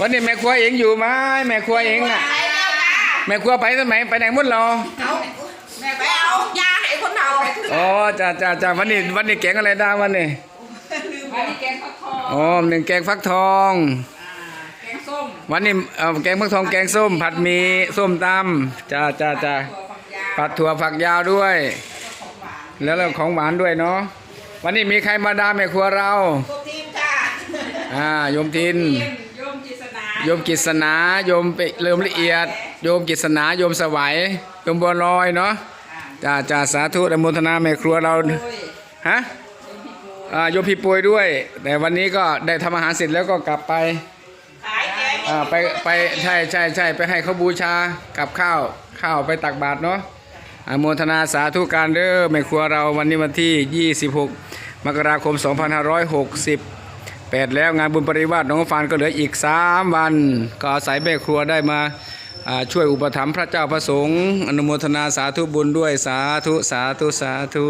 วันนี้แม่ครัวเองอยู่ไหมแม่ครัวเองน่ะไปแล้วจ้าแม่ครัวไปสมัยไปไหนหมดเราเอาแม่ไปเอายาให้คนเฒ่าอ๋อจ้าจ้าจ้าวันนี้วันนี้แกงอะไรได้วันนี้วันนี้แกงฟักทองอ๋อหนึ่งแกงฟักทองแกงส้มวันนี้เอาแกงฟักทองแกงส้ม ผัดหมีส้มตำจ้าจ้าจ้าถั่วฝักยาวผัดถั่วฝักยาวด้วย แล้วก็ของหวานด้วยเนาะวันนี้มีใครมาดามแม่ครัวเราทุกทีมจ้าอ่าโยมทิน โยมจิสนาโยมกิษณาโยมเปเริ่มละเอียด โยมกิษณาโยมสวัยโยมบัวลอยเนาะจ้าจ้าสาธุอนุโมทนาแม่ครัวเราฮะโยมพี่ป่วยด้วย แต่วันนี้ก็ได้ทำอาหารเสร็จแล้วก็กลับไปไปไปใช่ใช่ใช่ไปให้เขาบูชากับข้าวข้าวไปตักบาตรเนาะอนุโมทนาสาธุการเด้อแม่ครัวเราวันนี้วันที่ 26 มกราคม 8 แล้วงานบุญปริวาสน้องฟานก็เหลืออีก 3 วัน ก็อาศัยแม่ครัวได้มาอ่าช่วยอุปถัมภ์พระเจ้าพระสงฆ์อนุโมทนาสาธุบุญด้วยสาธุสาธุสาธุ